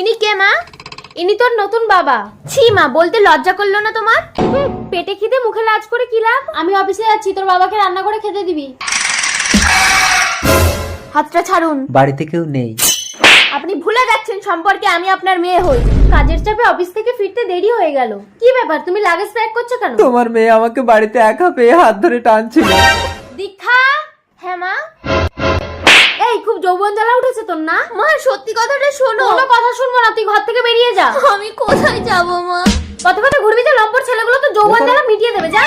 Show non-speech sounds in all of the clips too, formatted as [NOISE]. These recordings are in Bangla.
ইনি কে মা? ইনি তোর নতুন বাবা। ছি মা বলতে লজ্জা করল না তোমার? পেটে খিদে মুখে লাজ করে কি লাভ? আমি অফিসে যাচ্ছি তোর বাবাকে রান্না করে খেতে দিবি। হাতটা ছাড়ুন। বাড়িতে কেউ নেই। আপনি ভুলে যাচ্ছেন সম্পর্কে আমি আপনার মেয়ে হই। কাজের চাপে অফিস থেকে ফিরতে দেরি হয়ে গেল। কি ব্যাপার তুমি লাগেজ প্যাক করছ কেন? তোমার মেয়ে আমাকে বাড়িতে একা পেয়ে হাত ধরে টানছিল। যৌবন জ্বালা উঠেছে তোর না? মা সত্যি কথাটা শোনো। কোনো কথা শুনব না তুই ঘর থেকে বেরিয়ে যা। আমি কোথায় যাব মা? কত কত ঘুরবি যে লম্পট ছেলেগুলো তো যৌবন জ্বালা মিটিয়ে দেবে যা।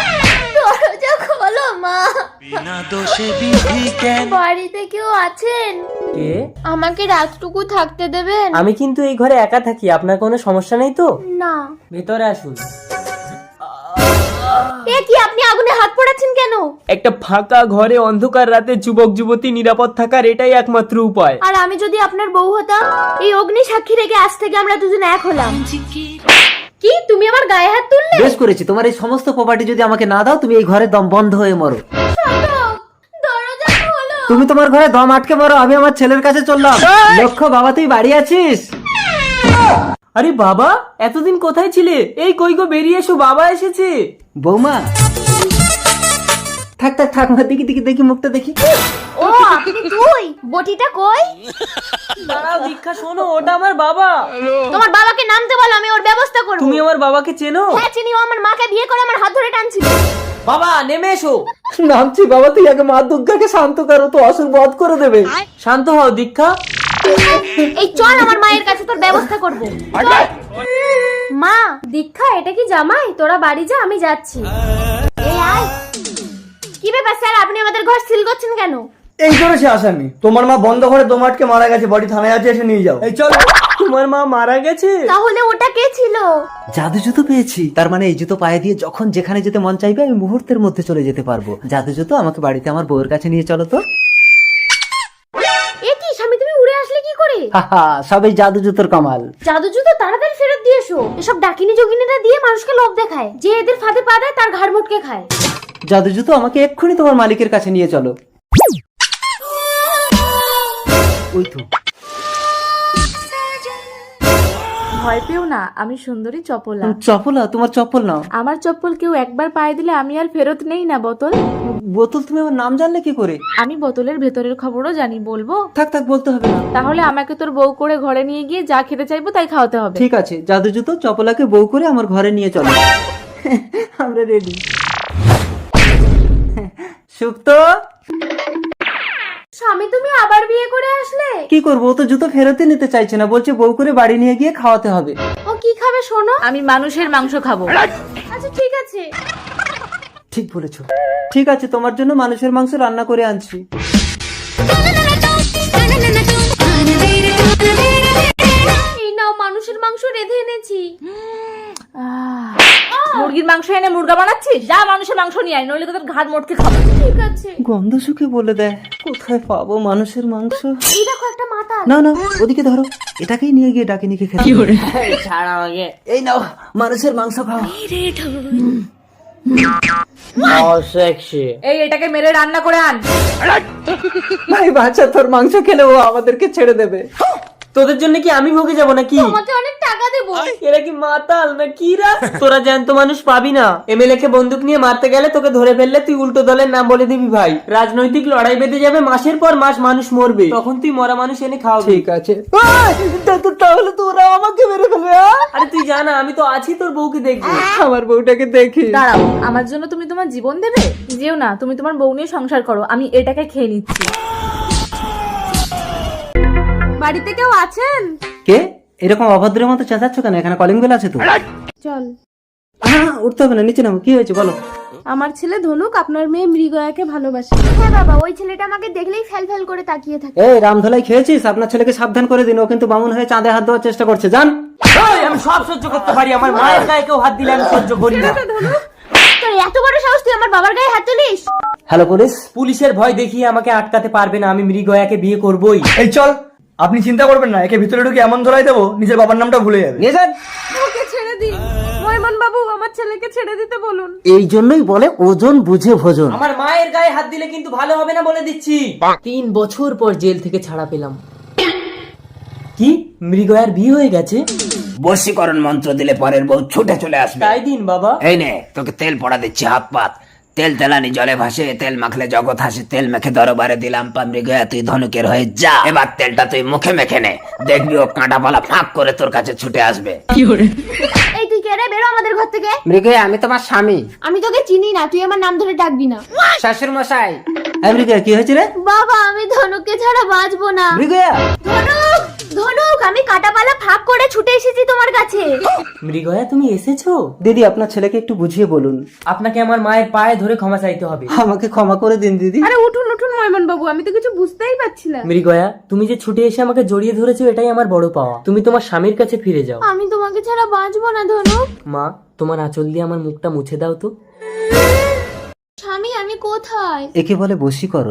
দরজা খোলো মা। বিনা দোষে বিধি কেন? বাড়িতে কেউ আছেন? কে? আমাকে রাতটুকু থাকতে দেবেন? আমি কিন্তু এই ঘরে একা থাকি আপনার কোনো সমস্যা নেই তো? না। ভেতরে আসুন। এ কি আপনি আগুনে হাত পড়াচ্ছেন কেন? একটা ফাঁকা ঘরে অন্ধকার রাতে যুবক যুবতী নিরাপদ থাকার এটাই একমাত্র উপায়। আর আমি যদি আপনার বউ হতাম এই অগ্নি সাক্ষী রেখে আজ থেকে আমরা দুজন এক হলাম। কি তুমি আমার গায়ে হাত তুললে? বেশ করেছি তোমার এই সমস্ত প্রপার্টি যদি আমাকে না দাও তুমি এই ঘরে দম বন্ধ হয়ে মরো। তুমি তোমার ঘরে দম আটকে মরো আমি আমার ছেলের কাছে চললাম। লক্ষ্য বাবা তুই বাড়ি আছিস? আরে বাবা এতদিন কোথায় ছিলে? এই কই গো বেরিয়ে এসো বাবা এসেছে। বৌমা। থাক থাক থাক মা দেখি দেখি দেখি মুখটা দেখি। ও তুই বটিটা কই? দাঁড়াও দীক্ষা শোনো ওটা আমার বাবা। তোমার বাবাকে নামতে বলো আমি ওর ব্যবস্থা করব। তুমি আমার বাবাকে চেনো? হ্যাঁ চিনি ও আমার মাকে বিয়ে করে আমার হাত ধরে টানছিল। বাবা নেমে এসো। নামছি বাবা তুই আগে মা দুর্গাকে শান্ত করো তো অসুর বধ করে দেবে। শান্ত হও দীক্ষা। এই চল আমার মায়ের কাছে তোর ব্যবস্থা করব। মা দীক্ষা এটা কি জামাই? তোরা বাড়ি যা আমি যাচ্ছি। এই আয়। কি ব্যাপার স্যার আপনি আমাদের ঘর সিল করছেন কেন? এই করেছে আসামি তোমার মা বন্ধ করে দোমাটকে মারা গেছে বডি থানায় আছে এসে নিয়ে যাও। এই চল তোমার মা মারা গেছে? তাহলে ওটা কে ছিল? জাদু জুতো পেয়েছি। তার মানে এই জুতো পায়ে দিয়ে যখন যেখানে যেতে মন চাইবে আমি মুহূর্তের মধ্যে চলে যেতে পারব। জাদু জুতো আমাকে বাড়িতে আমার বউয়ের কাছে নিয়ে চলো তো। সবই জাদু জুতোর কামাল। জাদু জুতো তাড়াতাড়ি ফেরত দিয়ে এসো। এসব ডাকিনি যোগিনীরা দিয়ে মানুষকে লোভ দেখায়। যে এদের ফাঁদে পা দেয় তার ঘাড় মুটকে খায়। জাদু জুতো আমাকে এক্ষুনি তোমার মালিকের কাছে নিয়ে চলো। ওই তো। ভয় পেও না আমি সুন্দরী চপলা। চপলা? তোমার চপ্পল নাও। আমার চপ্পল কেউ একবার পায়ে দিলে আমি আর ফেরত নেই না বোতল? বোতল তুমি আমার নাম জানলে কি করে? আমি বোতলের ভেতরের খবরও জানি বলব? থাক থাক বলতে হবে না। তাহলে আমাকে তোর বউ করে ঘরে নিয়ে গিয়ে যা খেতে চাইব তাই খাওয়াতে হবে। ঠিক আছে জাদু জুতো চপলাকে বউ করে আমার ঘরে নিয়ে চলো। [LAUGHS] আমরা রেডি সুক্ত? স্বামী তুমি আবার বিয়ে করে আসলে? কি করব? ও তো জুতো ফেরতে নিতে চাইছে না। বলছে বউ করে বাড়ি নিয়ে গিয়ে খাওয়াতে হবে। ও কি খাবে শোনো? আমি মানুষের মাংস খাব। আচ্ছা ঠিক আছে। ঠিক বলেছ। ঠিক আছে তোমার জন্য মানুষের মাংস রান্না করে আনছি। এই নাও মানুষের মাংস রেঁধে এনেছি। আহ, মুরগির মাংস এনে মুরগা বানাচ্ছিস? যা মানুষের মাংস নিয়ে আয় নইলে তোর ঘাট মোটকে খাব। ঠিক আছে। গন্ধ শুকে বলে দেয় কোথায় পাবো মানুষের মাংস? এই দেখো একটা মাথা না না ওদিকে ধরো এটাকেই নিয়ে গিয়ে ডাকে নিকে খেতে ছাড়া আগে এই নাও মানুষের মাংস খাও। এই এটাকে মেরে রান্না করে আন। ভাই বাচ্চা তোর মাংস খেলে ও আমাদেরকে ছেড়ে দেবে। তোদের জন্য কি আমি ভোগে যাব নাকি? তোমাকে অনেক টাকা দেবো। এরা কি মাতাল না কি রা? তোরা জ্যান্ত মানুষ পাবি না। এমএলএ কে বন্দুক নিয়ে মারতে গেলে তোকে ধরে ফেললে তুই উল্টো দলের নাম বলে দিবি ভাই। রাজনৈতিক লড়াই বেঁধে যাবে মাসের পর মাস মানুষ মরবে। তখন তুই মরা মানুষ এনে খাওয়াবি। ঠিক আছে। তাহলে তোরা আমাকে মেরে ফেলবে? আরে তুই জানা আমি তো আছি তোর বউকে দেখব। আমার বউটাকে দেখি। দাঁড়াও আমার জন্য তুমি তোমার জীবন দেবে? যেও না তুমি তোমার বউ নিয়ে সংসার করো আমি এটাকে খেয়ে নিচ্ছি। বাড়িতে কেউ আছেন? কে? এরকম অভদ্রের মতো চেঁচাচ্ছ কেন? এখানে কলিং বেল আছে তো। চল। হ্যাঁ উঠতে হবে না নিচে নামো কি হয়েছে বলো। আমার ছেলে ধনুক আপনার মেয়ে মৃগয়াকে ভালোবাসে। হ্যাঁ বাবা ওই ছেলেটা আমাকে দেখলেই ফেল ফেল করে তাকিয়ে থাকে। এই রামধলাই খেয়েছিস? আপনার ছেলেকে সাবধান করে দিন ও কিন্তু বামুন হয়ে চাঁদে হাত দেওয়ার চেষ্টা করছে জান আমি সব সহ্য করতে পারি আমার মায়ের গায়ে কেউ হাত দিলে আমি সহ্য করি না। তোর এত বড় সাহস তুই আমার বাবার গায়ে হাত তুলিস? হ্যালো পুলিশ পুলিশের ভয় দেখিয়ে আমাকে আটকাতে পারবে না আমি মৃগয়াকে বিয়ে করবই। এই চল। আপনি চিন্তা করবেন না একে ভিতরে ঢুকে এমন ধরাই দেবো নিজের বাবার নামটা ভুলে যাবে। নিয়ে যান। ওকে ছেড়ে দিন। ময়মন বাবু আমার ছেলেকে ছেড়ে দিতে বলুন। এই জন্যই বলে ওজন বুঝে ভোজন। আমার মায়ের গায়ে হাত দিলে কিন্তু ভালো হবে না বলে দিচ্ছি। তিন বছর পর জেল থেকে ছাড়া পেলাম। কি? মৃগয়ার বিয়ে হয়ে গেছে? বশীকরণ মন্ত্র দিলে পরের বউ ছুটে চলে আসবে। তাই দিন বাবা। এই নে তোকে তেল পড়া দিচ্ছি হাত পাত। তেল তেলানি জলে ভাসে তেল মাখলে জগৎ হাসে তেল মেখে দরবারে দিলাম পামরি গয়া তুই ধনুকের হয়ে যা। এবার তেলটা তুই মুখে মেখে নে। দেখবি ও কাঁটা পালা ফাঁক করে তোর কাছে ছুটে আসবে। এই তুই কে রে? বেরো আমাদের ঘর থেকে। মৃগয়া আমি তোমার স্বামী। আমি তোকে চিনি না তুই আমার নাম ধরে ডাকবি না। শ্বশুর মশাই আমেরিকা কি হয়েছে রে? বাবা আমি ধনুককে ছাড়া বাঁচবো না। মৃগয়া! ধনুক! ধনুক আমি কাটাপালা ফাঁক করে ছুটে এসেছি তোমার কাছে। মৃগয়া তুমি এসেছ? দিদি আপনার ছেলেকে একটু বুঝিয়ে বলুন। আপনাকে আমার মায়ের পায়ে ধরে ক্ষমা চাইতে হবে। আমাকে ক্ষমা করে দিন দিদি। আরে উঠুন উঠুন ময়মন বাবু আমি তো কিছু বুঝতেই পারছি না। মৃগয়া তুমি যে ছুটে এসে আমাকে জড়িয়ে ধরেছো এটাই আমার বড় পাওয়া। তুমি তোমার স্বামীর কাছে ফিরে যাও। আমি তোমাকে ছাড়া বাঁচবো না ধনুক। মা তোমার আঁচল দিয়ে আমার মুখটা মুছে দাও তো। স্বামী আমি কোথায়? একে বলে বশীকরণ।